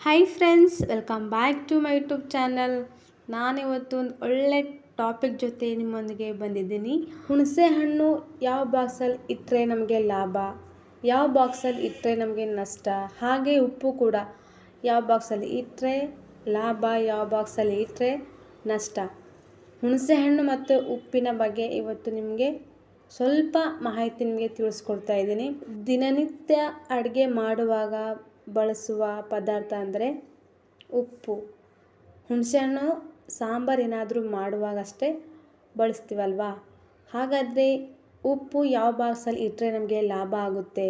Hi friends welcome back to my YouTube channel ನಾನಿವತ್ತು ಒಂದು ಒಳ್ಳೆ ಟಾಪಿಕ್ ಜೊತೆ ನಿಮ್ಮೊಂದಿಗೆ ಬಂದಿದ್ದೀನಿ. ಹುಣಸೆ ಹಣ್ಣು ಯಾವ ಬಾಕ್ಸಲ್ಲಿ ಇಟ್ಟರೆ ನಮಗೆ ಲಾಭ? ಯಾವ ಬಾಕ್ಸಲ್ಲಿ ಇಟ್ಟರೆ ನಮಗೆ ನಷ್ಟ? ಹಾಗೆ ಉಪ್ಪು ಕೂಡ ಯಾವ ಬಾಕ್ಸಲ್ಲಿ ಇಟ್ಟರೆ ಲಾಭ, ಯಾವ ಬಾಕ್ಸಲ್ಲಿ ಇಟ್ಟರೆ ನಷ್ಟ? ಹುಣಸೆ ಹಣ್ಣು ಮತ್ತು ಉಪ್ಪಿನ ಬಗ್ಗೆ ಇವತ್ತು ನಿಮಗೆ ಸ್ವಲ್ಪ ಮಾಹಿತಿ ನಿಮಗೆ ತಿಳಿಸ್ಕೊಡ್ತಾ ಇದ್ದೀನಿ. ದಿನನಿತ್ಯ ಅಡುಗೆ ಮಾಡುವಾಗ ಬಳಸುವ ಪದಾರ್ಥ ಅಂದರೆ ಉಪ್ಪು. ಹುಣಸೆಹಣ್ಣು ಸಾಂಬಾರು ಏನಾದರೂ ಮಾಡುವಾಗಷ್ಟೇ ಬಳಸ್ತೀವಲ್ವಾ? ಹಾಗಾದರೆ ಉಪ್ಪು ಯಾವ ಬಾಕ್ಸಲ್ಲಿ ಇಟ್ಟರೆ ನಮಗೆ ಲಾಭ ಆಗುತ್ತೆ?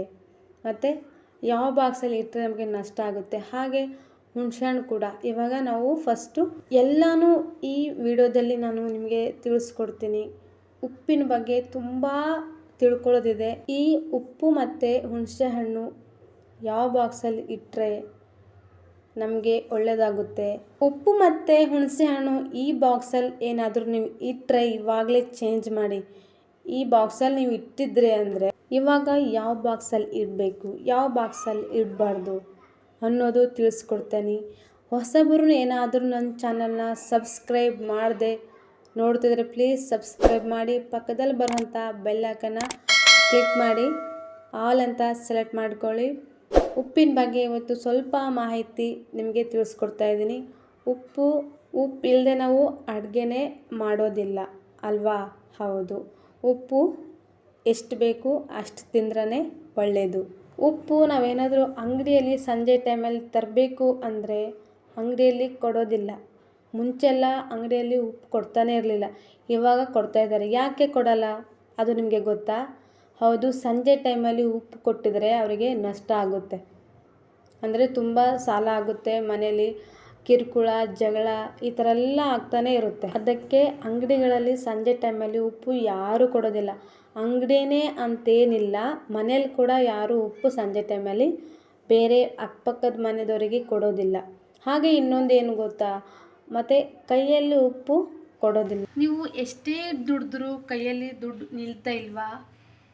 ಮತ್ತು ಯಾವ ಬಾಕ್ಸಲ್ಲಿ ಇಟ್ಟರೆ ನಮಗೆ ನಷ್ಟ ಆಗುತ್ತೆ? ಹಾಗೆ ಹುಣಸೆಹಣ್ಣು ಕೂಡ. ಇವಾಗ ನಾವು ಫಸ್ಟು ಎಲ್ಲನೂ ಈ ವಿಡಿಯೋದಲ್ಲಿ ನಾನು ನಿಮಗೆ ತಿಳಿಸ್ಕೊಡ್ತೀನಿ. ಉಪ್ಪಿನ ಬಗ್ಗೆ ತುಂಬ ತಿಳ್ಕೊಳ್ಳೋದಿದೆ. ಈ ಉಪ್ಪು ಮತ್ತು ಹುಣಸೆಹಣ್ಣು ಯಾವ ಬಾಕ್ಸಲ್ಲಿ ಇಟ್ಟರೆ ನಮಗೆ ಒಳ್ಳೆಯದಾಗುತ್ತೆ ಉಪ್ಪು ಮತ್ತು ಹುಣಸೆಹಣ್ಣು ಈ ಬಾಕ್ಸಲ್ಲಿ ಏನಾದರೂ ನೀವು ಇಟ್ಟರೆ ಇವಾಗಲೇ ಚೇಂಜ್ ಮಾಡಿ. ಈ ಬಾಕ್ಸಲ್ಲಿ ನೀವು ಇಟ್ಟಿದ್ರೆ ಅಂದರೆ ಇವಾಗ ಯಾವ ಬಾಕ್ಸಲ್ಲಿ ಇಡಬೇಕು? ಯಾವ ಬಾಕ್ಸಲ್ಲಿ ಇಡಬಾರ್ದು ಅನ್ನೋದು ತಿಳಿಸ್ಕೊಡ್ತೇನೆ. ಹೊಸಬರು ಏನಾದರೂ ನನ್ನ ಚಾನಲ್ನ ಸಬ್ಸ್ಕ್ರೈಬ್ ಮಾಡದೆ ನೋಡ್ತಿದ್ರೆ ಪ್ಲೀಸ್ ಸಬ್ಸ್ಕ್ರೈಬ್ ಮಾಡಿ. ಪಕ್ಕದಲ್ಲಿ ಬರುವಂಥ ಬೆಲ್ಲೈಕನ್ನ ಕ್ಲಿಕ್ ಮಾಡಿ. ಆಲ್ ಅಂತ ಸೆಲೆಕ್ಟ್ ಮಾಡ್ಕೊಳ್ಳಿ. ಉಪ್ಪಿನ ಬಗ್ಗೆ ಇವತ್ತು ಸ್ವಲ್ಪ ಮಾಹಿತಿ ನಿಮಗೆ ತಿಳಿಸ್ಕೊಡ್ತಾ ಇದ್ದೀನಿ. ಉಪ್ಪು ಉಪ್ಪು ಇಲ್ಲದೆ ನಾವು ಅಡುಗೆನೇ ಮಾಡೋದಿಲ್ಲ ಅಲ್ವಾ? ಹೌದು. ಉಪ್ಪು ಎಷ್ಟು ಬೇಕು ಅಷ್ಟು ತಿಂದ್ರೇ ಒಳ್ಳೆಯದು ಉಪ್ಪು ನಾವೇನಾದರೂ ಅಂಗಡಿಯಲ್ಲಿ ಸಂಜೆ ಟೈಮಲ್ಲಿ ತರಬೇಕು ಅಂದರೆ ಅಂಗಡಿಯಲ್ಲಿ ಕೊಡೋದಿಲ್ಲ. ಮುಂಚೆಲ್ಲ ಅಂಗಡಿಯಲ್ಲಿ ಉಪ್ಪು ಕೊಡ್ತಾನೆ ಇರಲಿಲ್ಲ. ಇವಾಗ ಕೊಡ್ತಾ ಇದ್ದಾರೆ. ಯಾಕೆ ಕೊಡಲ್ಲ? ಅದು ನಿಮಗೆ ಗೊತ್ತಾ? ಹೌದು, ಸಂಜೆ ಟೈಮಲ್ಲಿ ಉಪ್ಪು ಕೊಟ್ಟಿದ್ರೆ ಅವರಿಗೆ ನಷ್ಟ ಆಗುತ್ತೆ. ಅಂದರೆ ತುಂಬ ಸಾಲ ಆಗುತ್ತೆ, ಮನೆಯಲ್ಲಿ ಕಿರುಕುಳ, ಜಗಳ ಈ ಥರ ಎಲ್ಲ ಆಗ್ತಾನೇ ಇರುತ್ತೆ. ಅದಕ್ಕೆ ಅಂಗಡಿಗಳಲ್ಲಿ ಸಂಜೆ ಟೈಮಲ್ಲಿ ಉಪ್ಪು ಯಾರೂ ಕೊಡೋದಿಲ್ಲ. ಅಂಗಡಿನೇ ಅಂತೇನಿಲ್ಲ ಮನೇಲಿ ಕೂಡ ಯಾರೂ ಉಪ್ಪು ಸಂಜೆ ಟೈಮಲ್ಲಿ ಬೇರೆ ಅಕ್ಕಪಕ್ಕದ ಮನೆಯವರಿಗೆ ಕೊಡೋದಿಲ್ಲ. ಹಾಗೆ ಇನ್ನೊಂದು ಏನು ಗೊತ್ತಾ? ಮತ್ತು ಕೈಯಲ್ಲಿ ಉಪ್ಪು ಕೊಡೋದಿಲ್ಲ. ನೀವು ಎಷ್ಟೇ ದುಡಿದ್ರೂ ಕೈಯಲ್ಲಿ ದುಡ್ಡು ನಿಲ್ತಾ ಇಲ್ವಾ?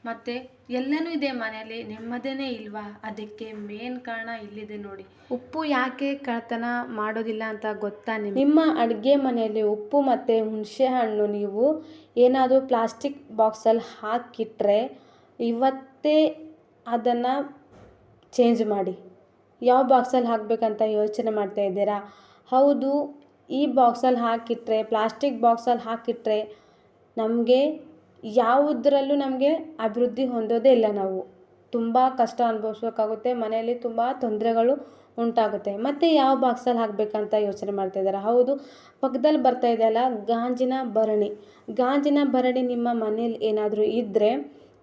ಮತ್ತು ಎಲ್ಲನೂ ಇದೆ ಮನೆಯಲ್ಲಿ ನೆಮ್ಮದಿನೇ ಇಲ್ವಾ? ಅದಕ್ಕೆ ಮೇನ್ ಕಾರಣ ಇಲ್ಲಿದೆ ನೋಡಿ. ಉಪ್ಪು ಯಾಕೆ ಕಳ್ತನ ಮಾಡೋದಿಲ್ಲ ಅಂತ ಗೊತ್ತಾ ನಿಮ್ಗೆ? ನಿಮ್ಮ ಅಡುಗೆ ಮನೆಯಲ್ಲಿ ಉಪ್ಪು ಮತ್ತು ಹುಣಸೆ ಹಣ್ಣು ನೀವು ಏನಾದರೂ ಪ್ಲಾಸ್ಟಿಕ್ ಬಾಕ್ಸಲ್ಲಿ ಹಾಕಿಟ್ರೆ ಇವತ್ತೇ ಅದನ್ನು ಚೇಂಜ್ ಮಾಡಿ. ಯಾವ ಬಾಕ್ಸಲ್ಲಿ ಹಾಕಬೇಕಂತ ಯೋಚನೆ ಮಾಡ್ತಾ ಇದ್ದೀರಾ? ಹೌದು, ಈ ಬಾಕ್ಸಲ್ಲಿ ಹಾಕಿಟ್ರೆ, ಪ್ಲಾಸ್ಟಿಕ್ ಬಾಕ್ಸಲ್ಲಿ ಹಾಕಿಟ್ರೆ ನಮಗೆ ಯಾವುದರಲ್ಲೂ ನಮಗೆ ಅಭಿವೃದ್ಧಿ ಹೊಂದೋದೇ ಇಲ್ಲ ನಾವು. ತುಂಬ ಕಷ್ಟ ಅನುಭವಿಸ್ಬೇಕಾಗುತ್ತೆ. ಮನೆಯಲ್ಲಿ ತುಂಬ ತೊಂದರೆಗಳು ಉಂಟಾಗುತ್ತೆ. ಮತ್ತು ಯಾವ ಬಾಕ್ಸಲ್ಲಿ ಹಾಕಬೇಕಂತ ಯೋಚನೆ ಮಾಡ್ತಾ ಇದ್ದಾರೆ? ಹೌದು, ಪಕ್ಕದಲ್ಲಿ ಬರ್ತಾ ಇದೆಯಲ್ಲ ಗಾಂಜಿನ ಭರಣಿ. ಗಾಂಜಿನ ಭರಣಿ ನಿಮ್ಮ ಮನೇಲಿ ಏನಾದರೂ ಇದ್ದರೆ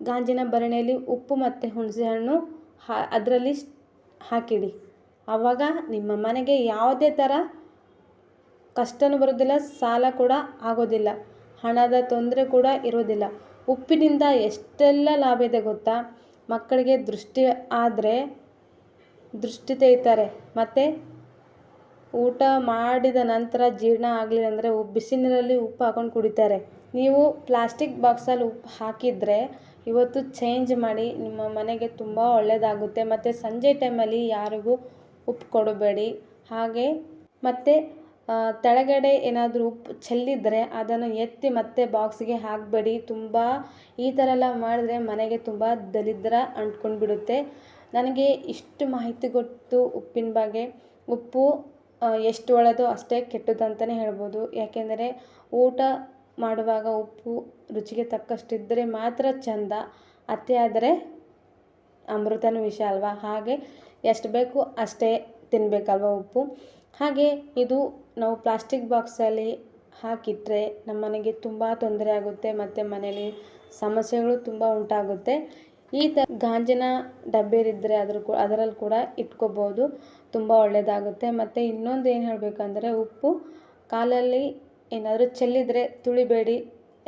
ಗಾಂಜಿನ ಭರಣಿಯಲ್ಲಿ ಉಪ್ಪು ಮತ್ತು ಹುಣಸೆ ಹಣ್ಣು ಹಾ, ಅದರಲ್ಲಿ ಹಾಕಿಡಿ. ಆವಾಗ ನಿಮ್ಮ ಮನೆಗೆ ಯಾವುದೇ ಥರ ಕಷ್ಟವೂ ಬರೋದಿಲ್ಲ, ಸಾಲ ಕೂಡ ಆಗೋದಿಲ್ಲ. ಹಣದ ತೊಂದರೆ ಕೂಡ ಇರೋದಿಲ್ಲ. ಉಪ್ಪಿನಿಂದ ಎಷ್ಟೆಲ್ಲ ಲಾಭ ಇದೆ ಗೊತ್ತಾ? ಮಕ್ಕಳಿಗೆ ದೃಷ್ಟಿ ಆದರೆ ದೃಷ್ಟಿ ತೆಗಿತಾರೆ. ಮತ್ತು ಊಟ ಮಾಡಿದ ನಂತರ ಜೀರ್ಣ ಆಗಲಿಲ್ಲ ಅಂದರೆ ಬಿಸಿ ನೀರಲ್ಲಿ ಉಪ್ಪು ಹಾಕೊಂಡು ಕುಡಿತಾರೆ. ನೀವು ಪ್ಲಾಸ್ಟಿಕ್ ಬಾಕ್ಸಲ್ಲಿ ಉಪ್ಪು ಹಾಕಿದರೆ ಇವತ್ತು ಚೇಂಜ್ ಮಾಡಿ ನಿಮ್ಮ ಮನೆಗೆ ತುಂಬ ಒಳ್ಳೆಯದಾಗುತ್ತೆ ಮತ್ತು ಸಂಜೆ ಟೈಮಲ್ಲಿ ಯಾರಿಗೂ ಉಪ್ಪು ಕೊಡಬೇಡಿ. ಹಾಗೆ ಮತ್ತು ತೆಳಗಡೆ ಏನಾದರೂ ಉಪ್ಪು ಚೆಲ್ಲಿದರೆ ಅದನ್ನು ಎತ್ತಿ ಮತ್ತೆ ಬಾಕ್ಸಿಗೆ ಹಾಕಬೇಡಿ. ತುಂಬ ಈ ಥರ ಎಲ್ಲ ಮಾಡಿದ್ರೆ ಮನೆಗೆ ತುಂಬ ದರಿದ್ರ ಅಂಟ್ಕೊಂಡು ಬಿಡುತ್ತೆ ನನಗೆ ಇಷ್ಟು ಮಾಹಿತಿ ಗೊತ್ತು ಉಪ್ಪಿನ ಬಗ್ಗೆ, ಉಪ್ಪು ಎಷ್ಟು ಒಳ್ಳೆಯದು ಅಷ್ಟೇ ಕೆಟ್ಟದ್ದು ಅಂತಲೇ ಹೇಳ್ಬೋದು. ಯಾಕೆಂದರೆ ಊಟ ಮಾಡುವಾಗ ಉಪ್ಪು ರುಚಿಗೆ ತಕ್ಕಷ್ಟಿದ್ದರೆ ಮಾತ್ರ ಚಂದ. ಅತ್ತೆ ಆದರೆ ಅಮೃತನೂ ವಿಷ ಅಲ್ವಾ? ಹಾಗೆ ಎಷ್ಟು ಬೇಕು ಅಷ್ಟೇ ತಿನ್ನಬೇಕಲ್ವ ಉಪ್ಪು? ಹಾಗೆ ಇದು ನಾವು ಪ್ಲಾಸ್ಟಿಕ್ ಬಾಕ್ಸಲ್ಲಿ ಹಾಕಿಟ್ಟರೆ ನಮ್ಮ ಮನೆಗೆ ತುಂಬ ತೊಂದರೆ ಆಗುತ್ತೆ ಮತ್ತು ಮನೆಯಲ್ಲಿ ಸಮಸ್ಯೆಗಳು ತುಂಬ ಉಂಟಾಗುತ್ತೆ. ಈ ಥರ ಗಾಂಜಿನ ಡಬ್ಬೇರಿದ್ದರೆ ಅದ್ರ ಕೂ ಅದರಲ್ಲಿ ಕೂಡ ಇಟ್ಕೋಬೋದು, ತುಂಬ ಒಳ್ಳೆಯದಾಗುತ್ತೆ ಮತ್ತು ಇನ್ನೊಂದು ಏನು ಹೇಳಬೇಕಂದ್ರೆ ಉಪ್ಪು, ಕಾಲಲ್ಲಿ ಏನಾದರೂ ಚೆಲ್ಲಿದರೆ ತುಳಿಬೇಡಿ,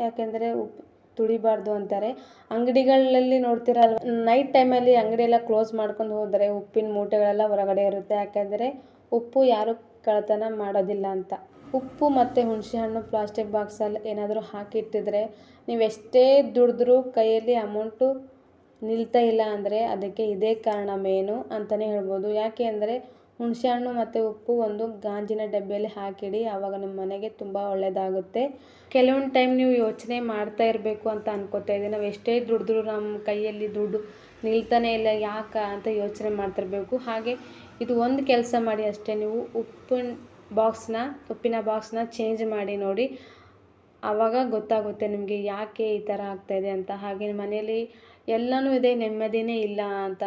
ಯಾಕೆಂದರೆ ಉಪ್ಪು ತುಳಿಬಾರ್ದು ಅಂತಾರೆ. ಅಂಗಡಿಗಳಲ್ಲಿ ನೋಡ್ತೀರಲ್ವ ನೈಟ್ ಟೈಮಲ್ಲಿ ಅಂಗಡಿಯೆಲ್ಲ ಕ್ಲೋಸ್ ಮಾಡ್ಕೊಂಡು ಹೋದರೆ ಉಪ್ಪಿನ ಮೂಟೆಗಳೆಲ್ಲ ಹೊರಗಡೆ ಇರುತ್ತೆ. ಯಾಕೆಂದರೆ ಉಪ್ಪು ಯಾರೂ ಕಳ್ಳತನ ಮಾಡೋದಿಲ್ಲ ಅಂತ. ಉಪ್ಪು ಮತ್ತು ಹುಣಸೆ ಹಣ್ಣು ಪ್ಲಾಸ್ಟಿಕ್ ಬಾಕ್ಸಲ್ಲಿ ಏನಾದರೂ ಹಾಕಿಟ್ಟಿದ್ರೆ ನೀವು ಎಷ್ಟೇ ದುಡಿದ್ರೂ ಕೈಯಲ್ಲಿ ಅಮೌಂಟು ನಿಲ್ತಾ ಇಲ್ಲ ಅಂದರೆ ಅದಕ್ಕೆ ಇದೇ ಕಾರಣ ಮೇನು ಅಂತಲೇ ಹೇಳ್ಬೋದು. ಯಾಕೆ ಅಂದರೆ ಹುಣಸೆಹಣ್ಣು ಮತ್ತು ಉಪ್ಪು ಒಂದು ಗಾಂಜಿನ ಡಬ್ಬಿಯಲ್ಲಿ ಹಾಕಿಡಿ ಆವಾಗ ನಿಮ್ಮ ಮನೆಗೆ ತುಂಬ ಒಳ್ಳೆಯದಾಗುತ್ತೆ ಕೆಲವೊಂದು ಟೈಮ್ ನೀವು ಯೋಚನೆ ಮಾಡ್ತಾ ಇರಬೇಕು ಅಂತ ಅನ್ಕೋತಾ ಇದ್ದೀವಿ ನಾವು ಎಷ್ಟೇ ದುಡಿದ್ರೂ ನಮ್ಮ ಕೈಯಲ್ಲಿ ದುಡ್ಡು ನಿಲ್ತಾನೆ ಇಲ್ಲ, ಯಾಕೆ ಅಂತ ಯೋಚನೆ ಮಾಡ್ತಿರ್ಬೇಕು. ಹಾಗೆ ಇದು ಒಂದು ಕೆಲಸ ಮಾಡಿ ಅಷ್ಟೇ, ನೀವು ಉಪ್ಪಿನ ಬಾಕ್ಸ್ನ ಉಪ್ಪಿನ ಬಾಕ್ಸ್ನ ಚೇಂಜ್ ಮಾಡಿ ನೋಡಿ. ಆವಾಗ ಗೊತ್ತಾಗುತ್ತೆ ನಿಮಗೆ ಯಾಕೆ ಈ ಥರ ಆಗ್ತಾಯಿದೆ ಅಂತ. ಹಾಗೆ ಮನೆಯಲ್ಲಿ ಎಲ್ಲನೂ ಇದೆ, ನೆಮ್ಮದಿನೇ ಇಲ್ಲ ಅಂತ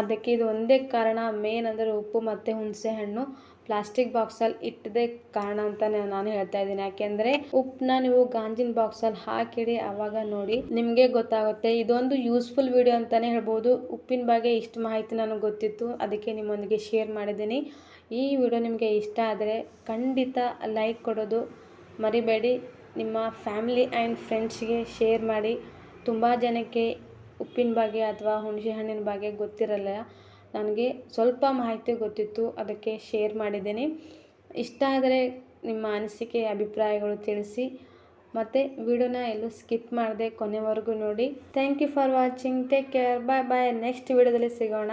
ಅದಕ್ಕೆ ಇದು ಒಂದೇ ಕಾರಣ ಮೇನ್ ಅಂದರೆ ಉಪ್ಪು ಮತ್ತು ಹುಣಸೆ ಹಣ್ಣು. ಪ್ಲಾಸ್ಟಿಕ್ ಬಾಕ್ಸಲ್ಲಿ ಇಟ್ಟದೆ ಕಾರಣ ಅಂತ ನಾನು ಹೇಳ್ತಾ ಇದ್ದೀನಿ. ಯಾಕೆಂದರೆ ಉಪ್ಪನ್ನ ನೀವು ಗಾಂಜಿನ ಬಾಕ್ಸಲ್ಲಿ ಹಾಕಿಡಿ ಆವಾಗ ನೋಡಿ ನಿಮಗೆ ಗೊತ್ತಾಗುತ್ತೆ. ಇದೊಂದು ಯೂಸ್ಫುಲ್ ವಿಡಿಯೋ ಅಂತಲೇ ಹೇಳ್ಬೋದು. ಉಪ್ಪಿನ ಬಗ್ಗೆ ಇಷ್ಟು ಮಾಹಿತಿ ನನಗೆ ಗೊತ್ತಿತ್ತು. ಅದಕ್ಕೆ ನಿಮ್ಮೊಂದಿಗೆ ಶೇರ್ ಮಾಡಿದ್ದೀನಿ. ಈ ವಿಡಿಯೋ ನಿಮಗೆ ಇಷ್ಟ ಆದರೆ ಖಂಡಿತ ಲೈಕ್ ಕೊಡೋದು ಮರಿಬೇಡಿ. ನಿಮ್ಮ ಫ್ಯಾಮಿಲಿ ಆ್ಯಂಡ್ ಫ್ರೆಂಡ್ಸ್ಗೆ ಶೇರ್ ಮಾಡಿ. ತುಂಬ ಜನಕ್ಕೆ ಉಪ್ಪಿನ ಬಗ್ಗೆ ಅಥವಾ ಹುಣಸೆ ಹಣ್ಣಿನ ಬಗ್ಗೆ ಗೊತ್ತಿರಲ್ಲ. ನನಗೆ ಸ್ವಲ್ಪ ಮಾಹಿತಿ ಗೊತ್ತಿತ್ತು, ಅದಕ್ಕೆ ಶೇರ್ ಮಾಡಿದ್ದೇನೆ. ಇಷ್ಟ ಆದರೆ ನಿಮ್ಮ ಅನಿಸಿಕೆ, ಅಭಿಪ್ರಾಯಗಳು ತಿಳಿಸಿ. ಮತ್ತು ವಿಡಿಯೋನ ಎಲ್ಲೂ ಸ್ಕಿಪ್ ಮಾಡದೆ ಕೊನೆವರೆಗೂ ನೋಡಿ. Thank you for watching take care bye bye next ವಿಡಿಯೋದಲ್ಲಿ ಸಿಗೋಣ.